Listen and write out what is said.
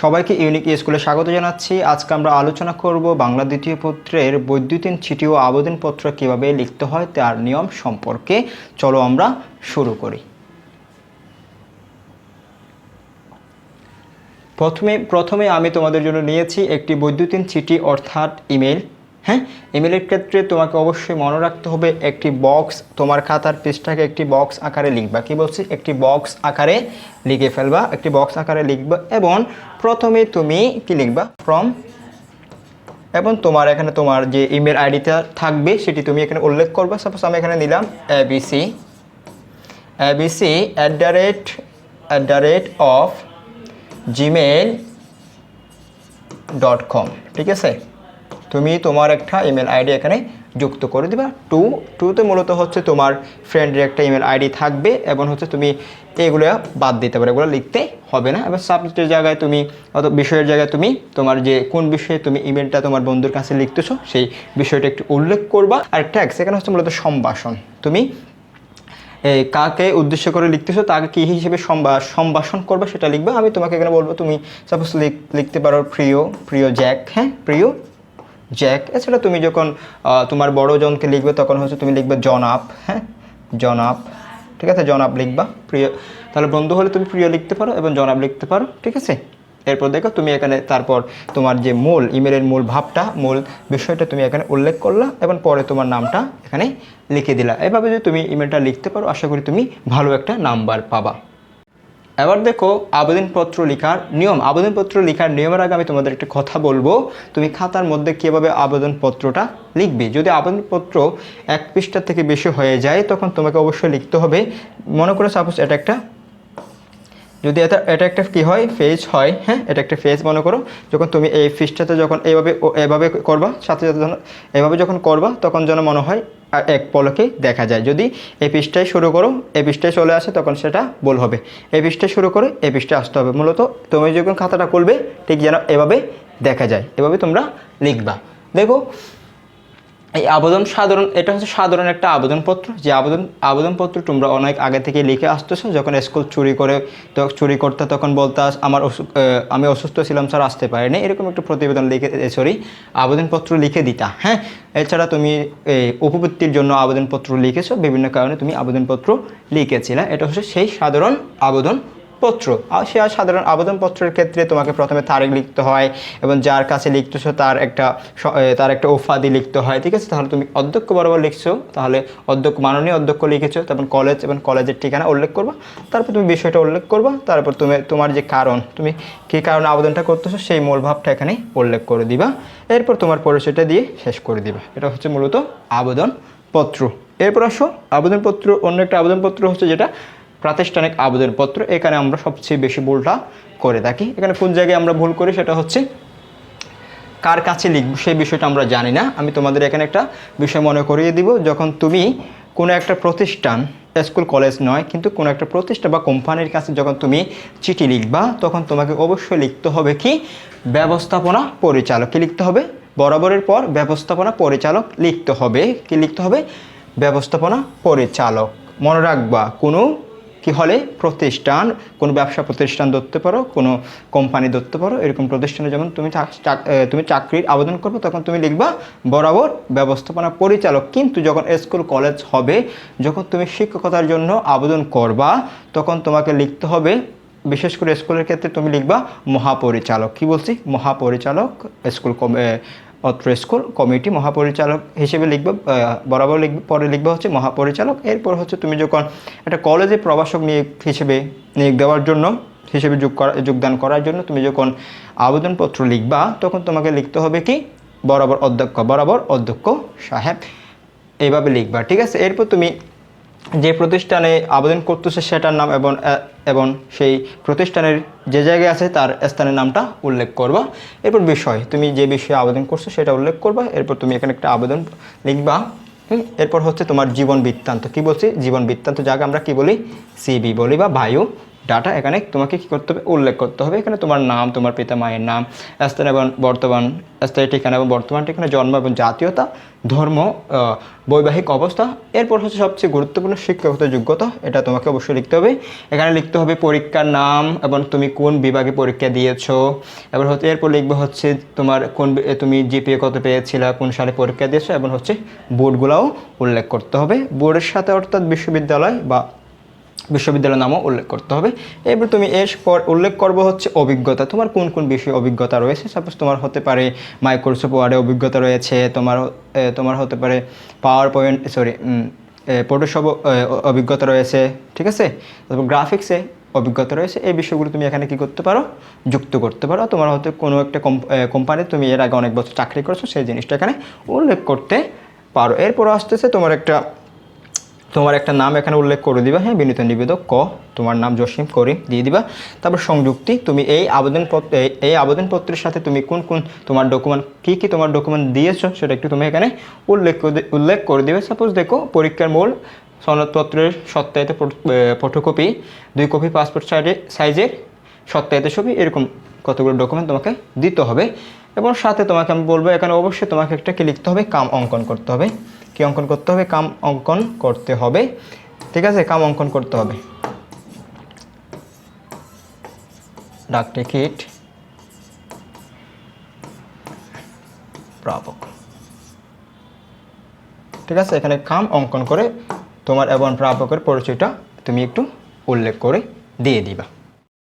সবাইকে ইউনিক স্কুলে স্বাগত জানাচ্ছি। আজকে আমরা আলোচনা করব বাংলা দ্বিতীয় পত্রের বৈদ্যুতিন চিঠি ও আবেদনপত্র কীভাবে লিখতে হয়, তার নিয়ম সম্পর্কে। চলো আমরা শুরু করি। প্রথমে প্রথমে আমি তোমাদের জন্য নিয়েছি একটি বৈদ্যুতিন চিঠি, অর্থাৎ ইমেল হ্যাঁ ইমেলের ক্ষেত্রে তোমাকে অবশ্যই মনে রাখতে হবে একটি বক্স তোমার খাতার পৃষ্ঠাকে একটি বক্স আকারে লিখবা। কি বলছি? একটি বক্স আকারে লিখে ফেলবা, একটি বক্স আকারে লিখবা এবং প্রথমে তুমি কি লিখবা? ফ্রম এবং তোমার এখানে তোমার যে ইমেল আইডিটা থাকবে সেটি তুমি এখানে উল্লেখ করবে। সাপোজ আমি এখানে নিলাম ABC ABC at the rate at the rate of Gmail dot com ঠিক আছে? তুমি তোমার একটা ইমেল আইডি এখানে যুক্ত করে দিবা। টু টুতে মূলত হচ্ছে তোমার ফ্রেন্ডের একটা ইমেল আইডি থাকবে এবং হচ্ছে তুমি এগুলো বাদ দিতে পারো, এগুলো লিখতে হবে না। এবার সাবজেক্টের জায়গায় তুমি অত বিষয়ের জায়গায় তুমি তোমার যে কোন বিষয়ে তুমি ইমেলটা তোমার বন্ধুর কাছে লিখতেছো, সেই বিষয়টা একটু উল্লেখ করবা। আর ট্যাক্স এখানে হচ্ছে মূলত সম্ভাষণ। তুমি কাকে উদ্দেশ্য করে লিখতেছো, তাকে কী হিসেবে সম্ভাষণ করবে সেটা লিখবে। আমি তোমাকে এখানে বলব, তুমি সাপোজ লিখতে পারো প্রিয় প্রিয় জ্যাক। হ্যাঁ প্রিয় জ্যাক এছাড়া তুমি যখন তোমার বড় জনকে লিখবে, তখন হচ্ছে তুমি লিখবে জনাব হ্যাঁ? জনাব ঠিক আছে? জনাব লিখবা, প্রিয়, তাহলে বন্ধু হলে তুমি প্রিয় লিখতে পারো এবং জনাব লিখতে পারো, ঠিক আছে? এরপর দেখো তুমি এখানে তারপর তোমার যে মূল ইমেলের মূল ভাবটা, মূল বিষয়টা তুমি এখানে উল্লেখ করলা এবং পরে তোমার নামটা এখানে লিখে দিলা। এভাবে যদি তুমি ইমেলটা লিখতে পারো, আশা করি তুমি ভালো একটা নাম্বার পাবা। এবার দেখো আবেদনপত্র লেখার নিয়ম। আবেদনপত্র লেখার নিয়মের আগে আমি তোমাদের একটা কথা বলব। তুমি খাতার মধ্যে কীভাবে আবেদনপত্রটা লিখবে? যদি আবেদনপত্র এক পৃষ্ঠা থেকে বেশি হয়ে যায়, তখন তোমাকে অবশ্যই লিখতে হবে। মনে করো সাপোজ এটা একটা যদি এটা এটা একটা কী হয়? ফেজ হয় হ্যাঁ? এটা একটা ফেজ মনে করো। যখন তুমি এই ফিসটাতে যখন এইভাবে এভাবে করবা, সাথে সাথে যখন এভাবে যখন করবা, তখন যেন মনে হয় আর এক পলকে দেখা যায়। যদি এই পৃষ্ঠায় শুরু করো, এই পৃষ্ঠায় চলে আসে, তখন সেটা ভুল হবে। এই পৃষ্ঠায় শুরু করে, এই পৃষ্ঠায় আসতে হবে। মূলত তুমি যখন খাতাটা খুলবে, ঠিক যেন এভাবে দেখা যায়। এভাবে তোমরা লিখবা। দেখো এই আবেদন সাধারণ, এটা হচ্ছে সাধারণ একটা আবেদনপত্র। যে আবেদন, আবেদনপত্র তোমরা অনেক আগে থেকে লিখে আসতেছো। যখন স্কুল চুরি করে, তো চুরি করতে তখন বলতে আমার আমি অসুস্থ ছিলাম, স্যার, আসতে পারিনি। এরকম একটা প্রতিবেদন লিখে সরি আবেদনপত্র লিখে দিতা হ্যাঁ? এছাড়া তুমি উপবৃত্তির জন্য আবেদনপত্র লিখেছো। বিভিন্ন কারণে তুমি আবেদনপত্র লিখেছিলে। এটা হচ্ছে সেই সাধারণ আবেদন। পত্র সে সাধারণ আবেদনপত্রের ক্ষেত্রে তোমাকে প্রথমে তারিখ লিখতে হয় এবং যার কাছে লিখতেছো তার একটা তার একটা ওফাদি লিখতে হয়, ঠিক আছে? তাহলে তুমি অধ্যক্ষ বরাবর লিখছো, তাহলে অধ্যক্ষ, মাননীয় অধ্যক্ষ লিখেছো, তারপর কলেজ এবং কলেজের ঠিকানা উল্লেখ করবা, তারপর তুমি বিষয়টা উল্লেখ করবা, তারপর তুমি, তোমার যে কারণ, তুমি কী কারণে আবেদনটা করতেছো সেই মূল ভাবটা এখানে উল্লেখ করে দিবা, এরপর তোমার পরিচয়টা দিয়ে শেষ করে দিবা, এটা হচ্ছে মূলত আবেদনপত্র। এরপর আসো, আবেদনপত্র, অন্য একটা আবেদনপত্র হচ্ছে যেটা প্রাতিষ্ঠানিক আবেদনপত্র এখানে আমরা সবচেয়ে বেশি ভুলটা করে থাকি। এখানে কোন জায়গায় আমরা ভুল করি সেটা হচ্ছে কার কাছে লিখব সেই বিষয়টা আমরা জানি না। আমি তোমাদের এখানে একটা বিষয় মনে করিয়ে দিব, যখন তুমি কোনো একটা প্রতিষ্ঠান, স্কুল, কলেজ নয়, কিন্তু কোনো একটা প্রতিষ্ঠান বা কোম্পানির কাছে যখন তুমি চিঠি লিখবা, তখন তোমাকে অবশ্যই লিখতে হবে কি? ব্যবস্থাপনা পরিচালক। লিখতে হবে? বরাবরের পর ব্যবস্থাপনা পরিচালক লিখতে হবে। কি লিখতে হবে? ব্যবস্থাপনা পরিচালক। মনে রাখবা, কোনো কি হলে প্রতিষ্ঠান, কোনো ব্যবসা প্রতিষ্ঠান ধরতে পারো, কোনো কোম্পানি ধরতে পারো, এরকম প্রতিষ্ঠানে যখন তুমি তুমি চাকরির আবেদন করবে, তখন তুমি লিখবা বরাবর ব্যবস্থাপনা পরিচালক। কিন্তু যখন স্কুল, কলেজ হবে, যখন তুমি শিক্ষকতার জন্য আবেদন করবা, তখন তোমাকে লিখতে হবে, বিশেষ করে স্কুলের ক্ষেত্রে তুমি লিখবা মহাপরিচালক। কি বলছি? মহাপরিচালক, স্কুল অত্র স্কুল কমিটি মহাপরিচালক হিসেবে লিখবে বরাবর লিখবে, পরে লিখবে হচ্ছে মহাপরিচালক। এরপর হচ্ছে তুমি যখন একটা কলেজে প্রভাষক নিয়োগ হিসেবে নিয়োগ দেওয়ার জন্য, হিসেবে যোগ করা, যোগদান করার জন্য তুমি যখন আবেদনপত্র লিখবা, তখন তোমাকে লিখতে হবে কি? বরাবর অধ্যক্ষ বরাবর অধ্যক্ষ সাহেব। এইভাবে লিখবা, ঠিক আছে? এরপর তুমি যে প্রতিষ্ঠানে আবেদন করতেছে সেটার নাম এবং এবং সেই প্রতিষ্ঠানের যে জায়গায় আছে তার স্থানের নামটা উল্লেখ করবা। এরপর বিষয়, তুমি যে বিষয়ে আবেদন করছ সেটা উল্লেখ করবা। এরপর তুমি এখানে একটা আবেদন লিখবা। এরপর হচ্ছে তোমার জীবন বৃত্তান্ত। কি বলছি? জীবন বৃত্তান্ত যাকে আমরা কি বলি? সিবি বলি বা বায়ু। ডাটা এখানে তোমাকে কী করতে হবে? উল্লেখ করতে হবে। এখানে তোমার নাম, তোমার পিতা মায়ের নাম, স্থান এবং বর্তমান, স্থায়ী ঠিকানা এবং বর্তমান ঠিকানা, জন্ম এবং জাতীয়তা, ধর্ম বৈবাহিক অবস্থা। এরপর হচ্ছে সবচেয়ে গুরুত্বপূর্ণ শিক্ষাগত যোগ্যতা। এটা তোমাকে অবশ্যই লিখতে হবে। এখানে লিখতে হবে পরীক্ষার নাম এবং তুমি কোন বিভাগে পরীক্ষা দিয়েছ। এবার হচ্ছে, এরপর লিখবে হচ্ছে তোমার কোন তুমি জিপিএ কত পেয়েছিলা, কোন সালে পরীক্ষা দিয়েছ এবং হচ্ছে বোর্ডগুলোও উল্লেখ করতে হবে। বোর্ডের সাথে অর্থাৎ বিশ্ববিদ্যালয় বা বিশ্ববিদ্যালয়ের নামও উল্লেখ করতে হবে। এবার তুমি এর পর উল্লেখ করব হচ্ছে অভিজ্ঞতা। তোমার কোন কোন বিষয়ে অভিজ্ঞতা রয়েছে? সাপোজ তোমার হতে পারে মাইক্রোসফট ওয়ার্ডে অভিজ্ঞতা রয়েছে, তোমার তোমার হতে পারে পাওয়ার পয়েন্ট সরি ফটোশপ অভিজ্ঞতা রয়েছে, ঠিক আছে? তারপর গ্রাফিক্সে অভিজ্ঞতা রয়েছে, এই বিষয়গুলো তুমি এখানে কি করতে পারো? যুক্ত করতে পারো। তোমার হয়তো কোনো একটা কোম্পানি তুমি এর আগে অনেক বছর চাকরি করেছ, সেই জিনিসটা এখানে উল্লেখ করতে পারো। এরপর আসতেছে তোমার একটা তোমার একটা নাম এখানে উল্লেখ করে দিবা। হ্যাঁ বিনীত নিবেদক ক। তোমার নাম জসিম করিম দিয়ে দিবা। তারপর সংযুক্তি, তুমি এই আবেদনপত্র এই- আবেদনপত্রের সাথে তুমি কোন কোন তোমার ডকুমেন্ট কী কী তোমার ডকুমেন্ট দিয়েছ সেটা একটু তুমি এখানে উল্লেখ করে উল্লেখ করে দিবে। সাপোজ দেখো, পরীক্ষার মূল সনদপত্রের সত্যায়িত ফটোকপি দুই কপি পাসপোর্ট সাইজে সাইজের সত্যায়িত ছবি, এরকম কতগুলো ডকুমেন্ট তোমাকে দিতে হবে। এবং সাথে তোমাকে আমি বলব, এখানে অবশ্যই তোমাকে একটা কি লিখতে হবে? কাম অঙ্কন করতে হবে। কি অঙ্কন করতে হবে? কাম অঙ্কন করতে হবে। ঠিক আছে? কাম অঙ্কন করতে হবে। ডাক টিকিট। প্রাপক ঠিক আছে? এখানে কাম অঙ্কন করে তোমার এবং প্রাপকের পরিচয়টা তুমি একটু উল্লেখ করে দিয়ে দিবা।